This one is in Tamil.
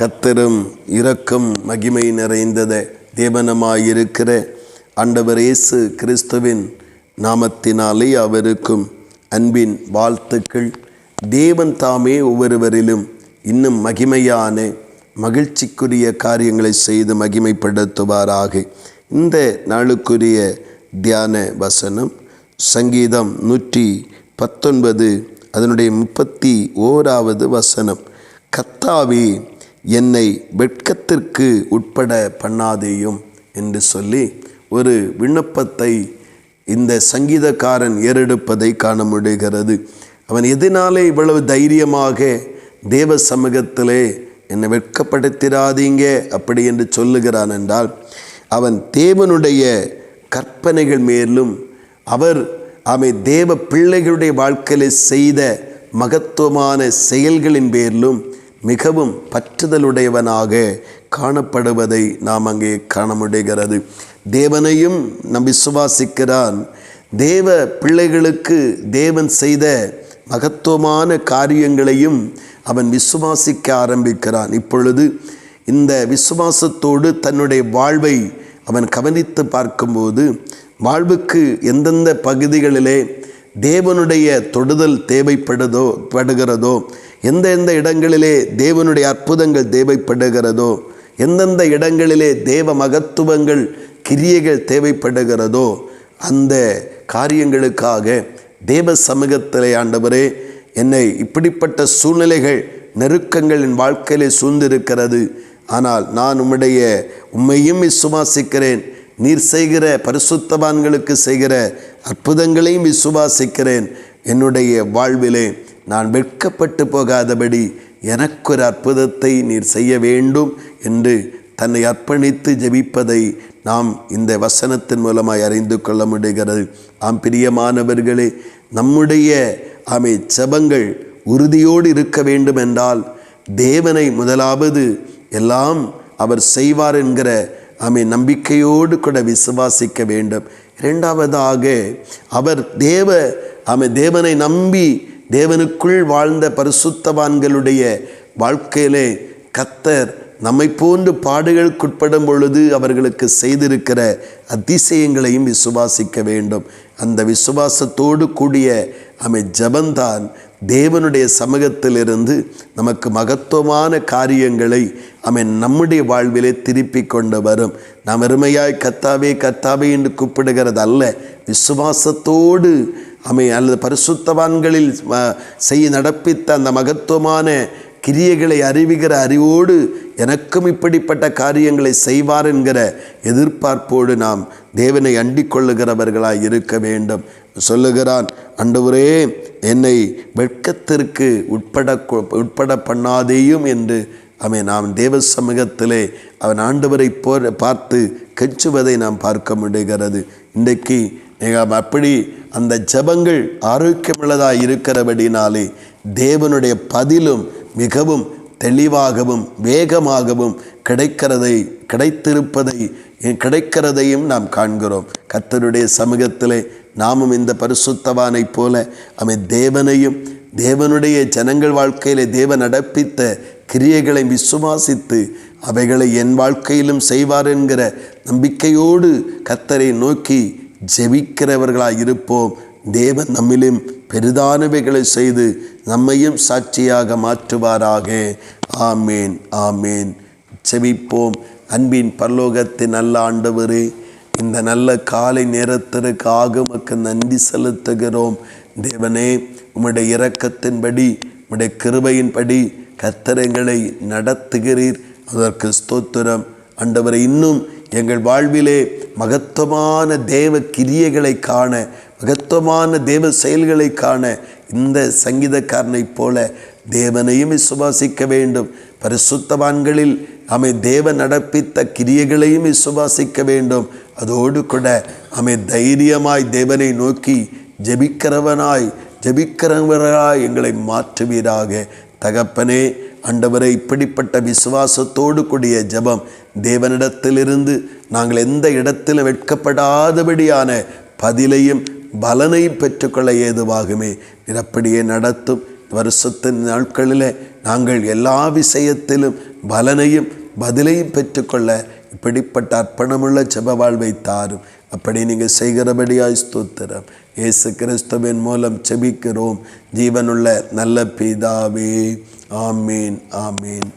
கத்தரும் இரக்கம் மகிமை நிறைந்தத. தேவனமாயிருக்கிற ஆண்டவர் இயேசு கிறிஸ்துவின் நாமத்தினாலே அவருக்கும் அன்பின் வாழ்த்துக்கள். தேவன் தாமே ஒவ்வொருவரிலும் இன்னும் மகிமையான மகிழ்ச்சிக்குரிய காரியங்களை செய்து மகிமைப்படுத்துவாராக. இந்த நாளுக்குரிய தியான வசனம் சங்கீதம் நூற்றி பத்தொன்பது அதனுடைய முப்பத்தி ஓராவது வசனம். கத்தாவே என்னை வெட்கத்திற்கு உட்பட பண்ணாதேயும் என்று சொல்லி ஒரு விண்ணப்பத்தை இந்த சங்கீதக்காரன் ஏறெடுப்பதை காண முடிகிறது. அவன் எதனாலே இவ்வளவு தைரியமாக தேவ சமூகத்திலே என்னை வெட்கப்படுத்திடாதீங்க அப்படி என்று சொல்லுகிறான் என்றால் அவன் தேவனுடைய கற்பனைகள் மேலும் அவர் அவை தேவ பிள்ளைகளுடைய வாழ்க்கையில் செய்த மகத்துவமான செயல்களின் பேரிலும் மிகவும் பற்றுதலுடையவனாக காணப்படுவதை நாம் அங்கே காண முடிகிறது தேவனையும் நம் விசுவாசிக்கிறான். தேவ பிள்ளைகளுக்கு தேவன் செய்த மகத்துவமான காரியங்களையும் அவன் விசுவாசிக்க ஆரம்பிக்கிறான். இப்பொழுது இந்த விசுவாசத்தோடு தன்னுடைய வாழ்வை அவன் கவனித்து பார்க்கும்போது வாழ்வுக்கு எந்தெந்த பகுதிகளிலே தேவனுடைய தொடுதல் தேவைப்படுதோ படுகிறதோ எந்த எந்த இடங்களிலே தேவனுடைய அற்புதங்கள் தேவைப்படுகிறதோ எந்தெந்த இடங்களிலே தேவ மகத்துவங்கள் கிரியைகள் தேவைப்படுகிறதோ அந்த காரியங்களுக்காக தேவ சமூகத்திலே ஆண்டவரே என்னை இப்படிப்பட்ட சூழ்நிலைகள் நெருக்கங்கள் என் வாழ்க்கையிலே சூழ்ந்திருக்கிறது. ஆனால் நான் உம்முடைய உண்மையும் விசுவாசிக்கிறேன். நீர் செய்கிற பரிசுத்தவான்களுக்கு செய்கிற அற்புதங்களையும் விசுவாசிக்கிறேன். என்னுடைய வாழ்விலே நான் வெட்கப்பட்டு போகாதபடி எனக்கு ஒரு அற்புதத்தை நீர் செய்ய வேண்டும் என்று தன்னை அர்ப்பணித்து ஜெபிப்பதை நாம் இந்த வசனத்தின் மூலமாய் அறிந்து கொள்ள முடிகிறது. ஆம் பிரியமானவர்களே நம்முடைய ஆமை செபங்கள் உறுதியோடு இருக்க வேண்டும் என்றால் தேவனை முதலாவது எல்லாம் அவர் செய்வார் என்கிற ஆமை நம்பிக்கையோடு கூட விசுவாசிக்க வேண்டும். இரண்டாவதாக அவர் தேவ ஆமை தேவனை நம்பி தேவனுக்குள் வாழ்ந்த பரிசுத்தவான்களுடைய வாழ்க்கையிலே கத்தர் நம்மை போன்று பாடுகளுக்குட்படும் பொழுது அவர்களுக்கு செய்திருக்கிற அதிசயங்களையும் விசுவாசிக்க வேண்டும். அந்த விசுவாசத்தோடு கூடிய அமை ஜபந்தான் தேவனுடைய சமூகத்திலிருந்து நமக்கு மகத்துவமான காரியங்களை அவன் நம்முடைய வாழ்விலே திருப்பி கொண்டு வரும். நாம் அருமையாய் கத்தாவே கத்தாவே என்று கூப்பிடுகிறது அல்ல விசுவாசத்தோடு அமை அல்லது பரிசுத்தவான்களில் செய்ய நடப்பித்த அந்த மகத்துவமான கிரியைகளை அறிவிக்கிற அறிவோடு எனக்கும் இப்படிப்பட்ட காரியங்களை செய்வார் என்கிற எதிர்பார்ப்போடு நாம் தேவனை அண்டிக் கொள்ளுகிறவர்களாய் இருக்க வேண்டும். சொல்லுகிறான் அண்டவரே என்னை வெட்கத்திற்கு உட்பட உட்பட பண்ணாதேயும் என்று. அவன் நாம் தேவ சமூகத்திலே அவன் ஆண்டவரை போ பார்த்து கெச்சுவதை நாம் பார்க்க முடிகிறது. இன்றைக்கு அப்படி அந்த ஜபங்கள் ஆரோக்கியமுள்ளதாக இருக்கிறபடினாலே தேவனுடைய பதிலும் மிகவும் தெளிவாகவும் வேகமாகவும் கிடைக்கிறதை கிடைத்திருப்பதை கிடைக்கிறதையும் நாம் காண்கிறோம். கத்தருடைய சமூகத்திலே நாமும் இந்த பரிசுத்தவானைப் போல அவன் தேவனையும் தேவனுடைய ஜனங்கள் வாழ்க்கையிலே தேவன் நடப்பித்த கிரியைகளை விசுவாசித்து அவைகளை என் வாழ்க்கையிலும் செய்வார் என்கிற நம்பிக்கையோடு கத்தரை நோக்கி ஜெபிக்கிறவர்களாக இருப்போம். தேவன் நம்மிலும் பெரிதானவைகளை செய்து நம்மையும் சாட்சியாக மாற்றுவாராக. ஆமேன் ஆமேன். செவிப்போம் அன்பின் பரலோகத்தின் நல்ல ஆண்டவரே இந்த நல்ல காலை நேரத்திற்கு ஆகமக்கு நன்றி செலுத்துகிறோம். தேவனே உம்முடைய இரக்கத்தின்படி உம்முடைய கிருபையின்படி கத்தரங்களை நடத்துகிறீர். அதற்கு ஸ்தோத்திரம். ஆண்டவரை இன்னும் எங்கள் வாழ்விலே மகத்துவமான தேவ கிரியைகளை காண மகத்துவமான தேவ செயல்களை காண இந்த சங்கீதக்காரனைப் போல தேவனையும் விசுவாசிக்க வேண்டும். பரிசுத்தவான்களில் அமை தேவ நடப்பித்த கிரியைகளையும் விசுவாசிக்க வேண்டும். அதோடு கூட அமை தைரியமாய் தேவனை நோக்கி ஜபிக்கிறவனாய் ஜபிக்கிறவராய் எங்களை மாற்றுவீராக. தகப்பனே அண்டவரை இப்படிப்பட்ட விசுவாசத்தோடு கூடிய ஜபம் தேவனிடத்திலிருந்து நாங்கள் எந்த இடத்திலும் வெட்கப்படாதபடியான பதிலையும் பலனையும் பெற்றுக்கொள்ள ஏதுவாகுமே. நீர் அப்படியே நடத்தும். வருஷத்தின் நாட்களில் நாங்கள் எல்லா விஷயத்திலும் பலனையும் பதிலையும் பெற்றுக்கொள்ள இப்படிப்பட்ட அர்ப்பணமுள்ள ஜெப வாழ்வை தாரும். அப்படி நீங்கள் செய்கிறபடியாய் ஸ்தோத்திரம். இயேசு கிறிஸ்துவின் மூலம் செபிக்கிறோம் ஜீவனுள்ள நல்ல பிதாவே. ஆமீன் ஆமீன்.